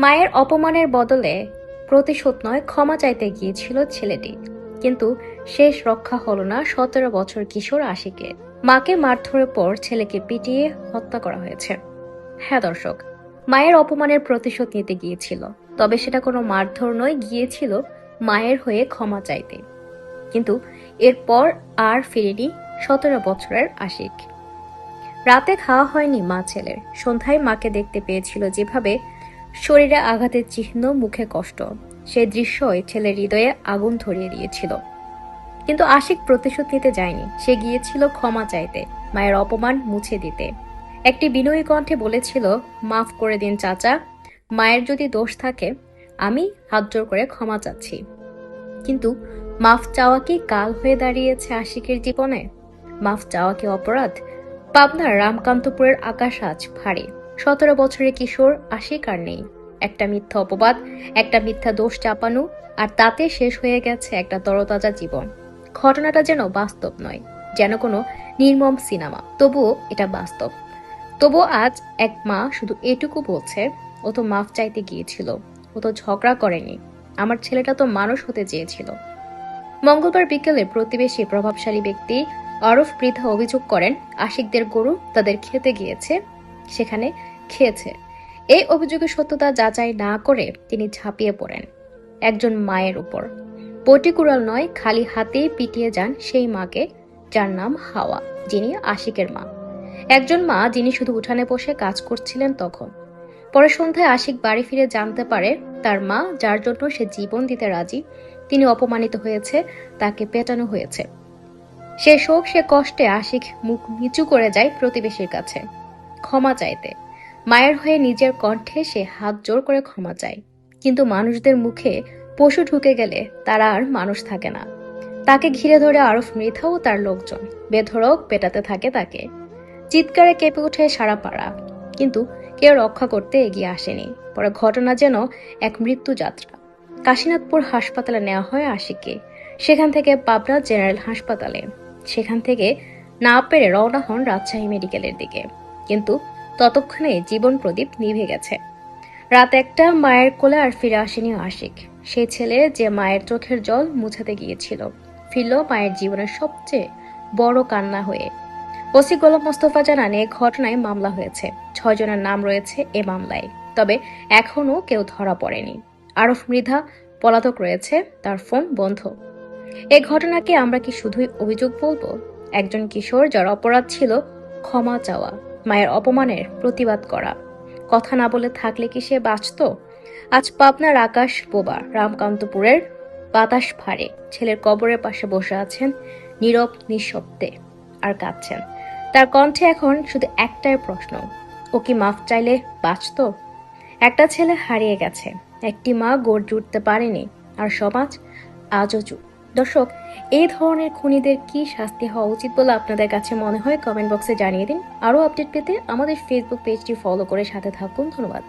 মায়ের অপমানের বদলে প্রতিশোধ নয়, ক্ষমা চাইতে গিয়েছিল ছেলেটি। কিন্তু শেষ রক্ষা হলো না সতেরো বছর কিশোর আশিকে। মাকে মারধরের পর ছেলেকে পিটিয়ে হত্যা করা হয়েছে। হ্যাঁ দর্শক, মায়ের অপমানের প্রতিশোধ নিতে গিয়েছিল, তবে সেটা কোনো মারধর নয়, গিয়েছিল মায়ের হয়ে ক্ষমা চাইতে। কিন্তু এরপর আর ফিরেনি সতেরো বছরের আশিক। রাতে খাওয়া হয়নি মা ছেলের। সন্ধ্যায় মাকে দেখতে পেয়েছিল যেভাবে শরীরে আঘাতের চিহ্ন, মুখে কষ্ট। সেই দৃশ্যই ছেলের হৃদয়ে আগুন ধরিয়ে দিয়েছিল। কিন্তু আশিক প্রতিশোধ নিতে যায়নি। সে গিয়েছিল ক্ষমা চাইতে, মায়ের অপমান মুছে দিতে। একটি বিনয়ী কণ্ঠে বলেছিল, মাফ করে দিন চাচা, মায়ের যদি দোষ থাকে, আমি হাত জোর করে ক্ষমা চাচ্ছি। কিন্তু মাফ চাওয়া কি কাল হয়ে দাঁড়িয়েছে আশিকের জীবনে? মাফ চাওয়া কি অপরাধ? পাবনার রামকান্তপুরের আকাশ আজ ভারী। সতেরো বছরের কিশোর আশিক আর নেই? একটা মিথ্যা অপবাদ, একটা মিথ্যা দোষ চাপানো, আর তাতে শেষ হয়ে গেছে একটা তরতাজা জীবন। ঘটনাটা যেন বাস্তব নয়, যেন কোনো নির্মম সিনেমা। তবুও এটা বাস্তব। তবুও আজ এক মা শুধু এটুকু বলছে, ও তো মাফ চাইতে গিয়েছিল, ও তো ঝগড়া করেনি, আমার ছেলেটা তো মানুষ হতে চেয়েছিল। মঙ্গলবার বিকেলে প্রতিবেশী প্রভাবশালী ব্যক্তি অরফ বৃদ্ধা অভিযোগ করেন, আশিকদের গরু তাদের খেতে গিয়েছে, সেখানে খেয়েছে। এই অভিযোগের সত্যতা যাচাই না করে তিনি ঝাঁপিয়ে পড়েন একজন মায়ের উপর। পটিকুরাল নয়, খালি হাতেই পিটিয়ে যান সেই মাকে, যার নাম হাওয়া, যিনি আশিকের মা। একজন মা যিনি শুধু উঠানে বসে কাজ করছিলেন তখন। পরে সন্ধ্যায় আশিক বাড়ি ফিরে জানতে পারে তার মা, যার জন্য সে জীবন দিতে রাজি, তিনি অপমানিত হয়েছে, তাকে পেটানো হয়েছে। সে শোক, সে কষ্টে আশিক মুখ নিচু করে যায় প্রতিবেশীর কাছে। ক্ষমা চাইতে। মায়ের হয়ে নিজের কণ্ঠে সে হাত জোর করে ক্ষমা চায়। কিন্তু মানুষদের মুখে পশু ঢুকে গেলে তারা আর মানুষ থাকে না। তাকে ঘিরে ধরে আরফ মৃথা ও তার লোকজন। বেধড়ক পেটাতে থাকে তাকে। চিৎকারে কেঁপে ওঠে সারা পাড়া। কিন্তু কেউ রক্ষা করতে এগিয়ে আসেনি। পরে ঘটনা যেন এক মৃত্যু যাত্রা। কাশীনাথপুর হাসপাতালে নেওয়া হয় আশিককে। সেখান থেকে পাবনা জেনারেল হাসপাতালে। সেখান থেকে না পেরে রওনা হন রাজশাহী মেডিকেলের দিকে। কিন্তু ততক্ষণে জীবন প্রদীপ নিভে গেছে। রাত একটা মায়ের কোলে আর ফিরে আসেনি আশিক। সেই ছেলে যে মায়ের চোখের জল মুছাতে গিয়েছিল, ফিরল মায়ের জীবনের সবচেয়ে বড় কান্না হয়ে। ওসি গোলাম মোস্তফা জানান, এ ঘটনায় মামলা হয়েছে। ছয় জনের নাম রয়েছে এ মামলায়। তবে এখনও কেউ ধরা পড়েনি। আরফ মৃধা, পলাতক রয়েছে, তার ফোন বন্ধ। এই ঘটনাকে আমরা কি শুধুই অভিযোগ বলব? একজন কিশোর যার অপরাধ ছিল ক্ষমা চাওয়া। মায়ের অপমানের প্রতিবাদ করা। কথা না বলে থাকলে কি সে বাঁচত? আজ পাবনার আকাশ বোবা, রামকান্তপুরের বাতাস ফাড়ে ছেলের কবরের পাশে বসে আছেন নীরব নিঃশব্দে আর কাঁদছেন। তার কণ্ঠে এখন শুধু একটাই প্রশ্ন, ও কি মাফ চাইলে বাঁচত? একটা ছেলে হারিয়ে গেছে, একটি মা গড়ে উঠতে পারেনি, আর সমাজ আজও চুপ। দর্শক, এই ধরনের খুনিদের কি শাস্তি হওয়া উচিত বলে আপনাদের কাছে মনে হয়? কমেন্ট বক্সে জানিয়ে দিন। আরও আপডেট পেতে আমাদের ফেসবুক পেজটি ফলো করে সাথে থাকুন। ধন্যবাদ।